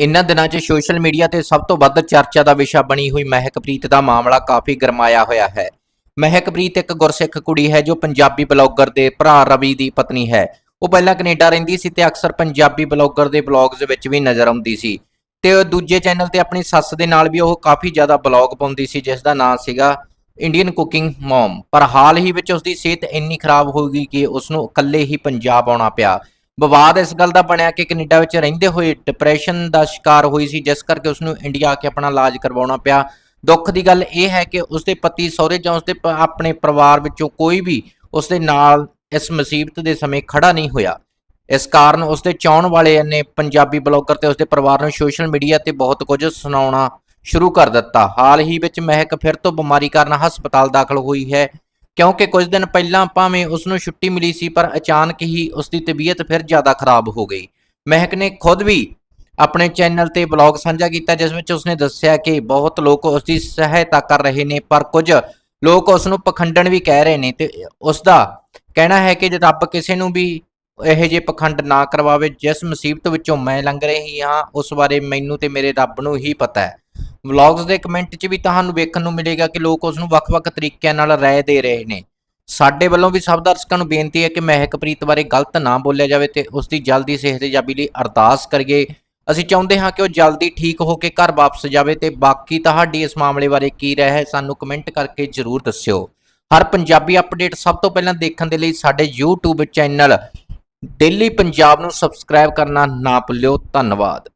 ਇਨ੍ਹਾਂ ਦਿਨਾਂ 'ਚ ਸੋਸ਼ਲ ਮੀਡੀਆ ਤੇ ਸਭ ਤੋਂ ਵੱਧ ਚਰਚਾ ਦਾ ਵਿਸ਼ਾ ਬਣੀ ਹੋਈ ਮਹਿਕਪ੍ਰੀਤ ਦਾ ਮਾਮਲਾ ਕਾਫੀ ਗਰਮਾਇਆ ਹੋਇਆ ਹੈ। ਮਹਿਕਪ੍ਰੀਤ ਇੱਕ ਗੁਰਸਿੱਖ ਕੁੜੀ ਹੈ ਜੋ ਪੰਜਾਬੀ ਬਲੌਗਰ ਦੇ ਭਰਾ ਰਵੀ ਦੀ ਪਤਨੀ ਹੈ। ਉਹ ਪਹਿਲਾਂ ਕੈਨੇਡਾ ਰਹਿੰਦੀ ਸੀ ਤੇ ਅਕਸਰ ਪੰਜਾਬੀ ਬਲੌਗਰ ਦੇ ਬਲੌਗਸ ਵਿੱਚ ਵੀ ਨਜ਼ਰ ਆਉਂਦੀ ਸੀ। ਤੇ ਉਹ ਦੂਜੇ ਚੈਨਲ ਤੇ ਆਪਣੀ ਸੱਸ ਦੇ ਨਾਲ ਵੀ ਉਹ ਕਾਫੀ ਜ਼ਿਆਦਾ ਬਲੌਗ ਪਾਉਂਦੀ ਸੀ, ਜਿਸ ਦਾ ਨਾਮ ਸੀਗਾ ਇੰਡੀਅਨ ਕੁਕਿੰਗ ਮਮ। ਪਰ ਹਾਲ ਹੀ ਵਿੱਚ ਉਸ ਦੀ ਸਿਹਤ ਇੰਨੀ ਖਰਾਬ ਹੋ ਗਈ ਕਿ ਉਸ ਨੂੰ ਇਕੱਲੇ ਹੀ ਪੰਜਾਬ ਆਉਣਾ ਪਿਆ। ਵਿਵਾਦ ਇਸ ਗੱਲ ਦਾ ਬਣਿਆ ਕਿ ਕੈਨੇਡਾ ਵਿੱਚ ਰਹਿੰਦੇ ਹੋਏ ਡਿਪਰੈਸ਼ਨ ਦਾ ਸ਼ਿਕਾਰ ਹੋਈ ਸੀ, ਜਿਸ ਕਰਕੇ ਉਸ ਨੂੰ ਇੰਡੀਆ ਆ ਕੇ ਆਪਣਾ ਇਲਾਜ ਕਰਵਾਉਣਾ ਪਿਆ। ਦੁੱਖ ਦੀ ਗੱਲ ਇਹ ਹੈ ਕਿ ਉਸ ਦੇ ਪਤੀ ਸਹੁਰੇ ਜਾਂ ਉਸ ਦੇ ਆਪਣੇ ਪਰਿਵਾਰ ਵਿੱਚੋਂ ਕੋਈ ਵੀ ਉਸ ਦੇ ਨਾਲ ਇਸ ਮੁਸੀਬਤ ਦੇ ਸਮੇਂ ਖੜਾ ਨਹੀਂ ਹੋਇਆ। ਇਸ ਕਾਰਨ ਉਸ ਦੇ ਚਾਹਣ ਵਾਲੇ ਨੇ ਪੰਜਾਬੀ ਬਲੌਗਰ ਤੇ ਉਸ ਦੇ ਪਰਿਵਾਰ ਨੂੰ ਸੋਸ਼ਲ ਮੀਡੀਆ ਤੇ ਬਹੁਤ ਕੁਝ ਸੁਣਾਉਣਾ ਸ਼ੁਰੂ ਕਰ ਦਿੱਤਾ। ਹਾਲ ਹੀ ਵਿੱਚ ਮਹਿਕ ਫਿਰ ਤੋਂ ਬਿਮਾਰੀ ਕਾਰਨ ਹਸਪਤਾਲ ਦਾਖਲ ਹੋਈ ਹੈ। ਕਿਉਂਕਿ ਕੁਝ ਦਿਨ ਪਹਿਲਾਂ ਭਾਵੇਂ ਉਸ ਨੂੰ ਛੁੱਟੀ ਮਿਲੀ ਸੀ, ਪਰ ਅਚਾਨਕ ਹੀ ਉਸ ਦੀ ਤਬੀਅਤ ਫਿਰ ਜ਼ਿਆਦਾ ਖਰਾਬ ਹੋ ਗਈ। ਮਹਿਕ ਨੇ ਖੁਦ ਵੀ ਆਪਣੇ ਚੈਨਲ ਤੇ ਬਲੌਗ ਸਾਂਝਾ ਕੀਤਾ, ਜਿਸ ਵਿੱਚ ਉਸਨੇ ਦੱਸਿਆ ਕਿ ਬਹੁਤ ਲੋਕ ਉਸ ਦੀ ਸਹਾਇਤਾ ਕਰ ਰਹੇ ਨੇ, ਪਰ ਕੁਝ ਲੋਕ ਉਸ ਨੂੰ ਪਖੰਡਣ ਵੀ ਕਹਿ ਰਹੇ ਨੇ ਤੇ ਉਸ ਦਾ ਕਹਿਣਾ ਹੈ ਕਿ ਜੇ ਰੱਬ ਕਿਸੇ ਨੂੰ ਵੀ ਇਹੋ ਜਿਹੇ ਪਖੰਡ ਨਾ ਕਰਵਾਵੇ, ਜਿਸ ਮੁਸੀਬਤ ਵਿੱਚੋਂ ਮੈਂ ਲੰਘ ਰਹੀ ਹਾਂ, ਉਸ ਬਾਰੇ ਮੈਨੂੰ ਤੇ ਮੇਰੇ ਰੱਬ ਨੂੰ ਹੀ ਪਤਾ ਹੈ। ਵਲੌਗਸ ਦੇ ਕਮੈਂਟ 'ਚ ਵੀ ਤੁਹਾਨੂੰ ਵੇਖਣ ਨੂੰ ਮਿਲੇਗਾ ਕਿ ਲੋਕ ਉਸ ਨੂੰ ਵੱਖ-ਵੱਖ ਤਰੀਕਿਆਂ ਨਾਲ ਰਾਏ ਦੇ ਰਹੇ ਨੇ। ਸਾਡੇ ਵੱਲੋਂ ਵੀ ਸਭ ਦਰਸ਼ਕਾਂ ਨੂੰ ਬੇਨਤੀ ਹੈ ਕਿ ਮਹਿਕਪ੍ਰੀਤ ਬਾਰੇ ਗਲਤ ਨਾ ਬੋਲਿਆ ਜਾਵੇ ਤੇ ਉਸ ਦੀ ਜਲਦੀ ਸਿਹਤਯਾਬੀ ਲਈ ਅਰਦਾਸ ਕਰੀਏ। ਅਸੀਂ ਚਾਹੁੰਦੇ ਹਾਂ ਕਿ ਉਹ ਜਲਦੀ ਠੀਕ ਹੋ ਕੇ ਘਰ ਵਾਪਸ ਜਾਵੇ ਤੇ ਬਾਕੀ ਤੁਹਾਡੀ ਇਸ ਮਾਮਲੇ ਬਾਰੇ ਕੀ ਰਹਿ ਹੈ ਸਾਨੂੰ ਕਮੈਂਟ ਕਰਕੇ ਜਰੂਰ ਦੱਸਿਓ। ਹਰ ਪੰਜਾਬੀ ਅਪਡੇਟ ਸਭ ਤੋਂ ਪਹਿਲਾਂ ਦੇਖਣ ਦੇ ਲਈ ਸਾਡੇ YouTube ਚੈਨਲ ਡੇਲੀ ਪੰਜਾਬ ਨੂੰ ਸਬਸਕ੍ਰਾਈਬ ਕਰਨਾ ਨਾ ਭੁੱਲਿਓ। ਧੰਨਵਾਦ।